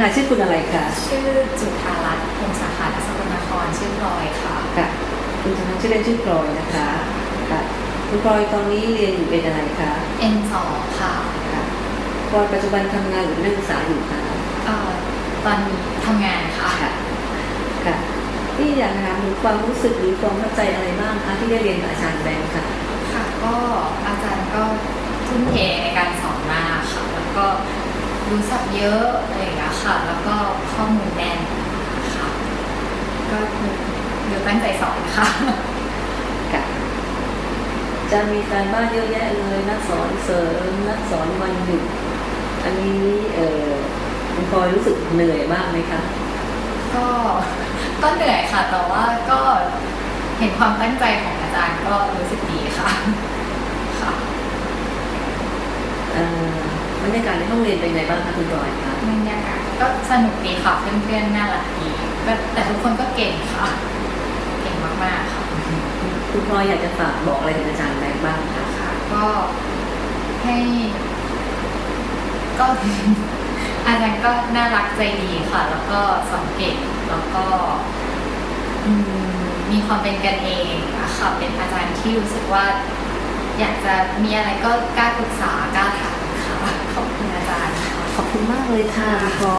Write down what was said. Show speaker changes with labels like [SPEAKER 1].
[SPEAKER 1] ค่ะ ชื่อคุณอะไรคะ
[SPEAKER 2] ชื่อจุธารัตน์พงศาขาสกลนครชื่อพลอยค่ะ
[SPEAKER 1] ค่ะคุณชนะชื่อเล่นชื่อพลอยนะคะค่ะคุณพลอยตอนนี้เรียนอยู่เป็นอะไรคะ
[SPEAKER 2] N2 ค่ะ
[SPEAKER 1] ค่ะพลอยปัจจุบันทำงานหรือนักศึกษาอยู่คะ
[SPEAKER 2] เอ่อตอนนี้ทำงานค่ะ
[SPEAKER 1] ค่ะค่ะที่อยากถามถึงความรู้สึกหรือความเข้าใจอะไรบ้างคะที่ได้เรียนกับอาจารย์แบงค์ค่ะ
[SPEAKER 2] ค่ะก็อาจารย์ก็ทุ่มเทในการสอนมากค่ะแล้วก็ รู้ศัพท์เยอะอะไรอย่างเงี้ยค่ะ แล้วก็ข้อมูลแน่นค่ะก็คือดูตั้งใจสอนค่ะ
[SPEAKER 1] ค่ะ จะมีการบ้านเยอะแยะเลยนักสอนเสริมนักสอนวันหยุดอันนี้เออคุณพลอยรู้สึกเหนื่อยบ้างไหมคะ
[SPEAKER 2] ก็ก็เหนื่อยค่ะ แต่ว่าก็เห็นความตั้งใจของอาจารย์ก็รู้สึกดีค่ะค่ะ
[SPEAKER 1] เอ่อ บรรยากาศในห้องเรียนเป็นไงบ้างคะคุณพลอยคะ
[SPEAKER 2] บรรยากาศก็สนุกดีค่ะเพื่อนๆน่ารักดีก็แต่ทุกคนก็เก่งค่ะ เก่งมากๆค่ะ
[SPEAKER 1] คุณพลอยอยากจะฝากบอกอะไรถึงอาจารย์แบงค์บ้างคะ
[SPEAKER 2] ค่ะก็ให้ ก็อาจารย์ก็น่ารักใจดีค่ะ แล้วก็สอนเก่งแล้วก็อืมมีความเป็นกันเองอะค่ะเป็นอาจารย์ที่รู้สึกว่า อยากจะมีอะไรก็กล้าปรึกษากล้าถาม
[SPEAKER 1] มากเลยค่ะ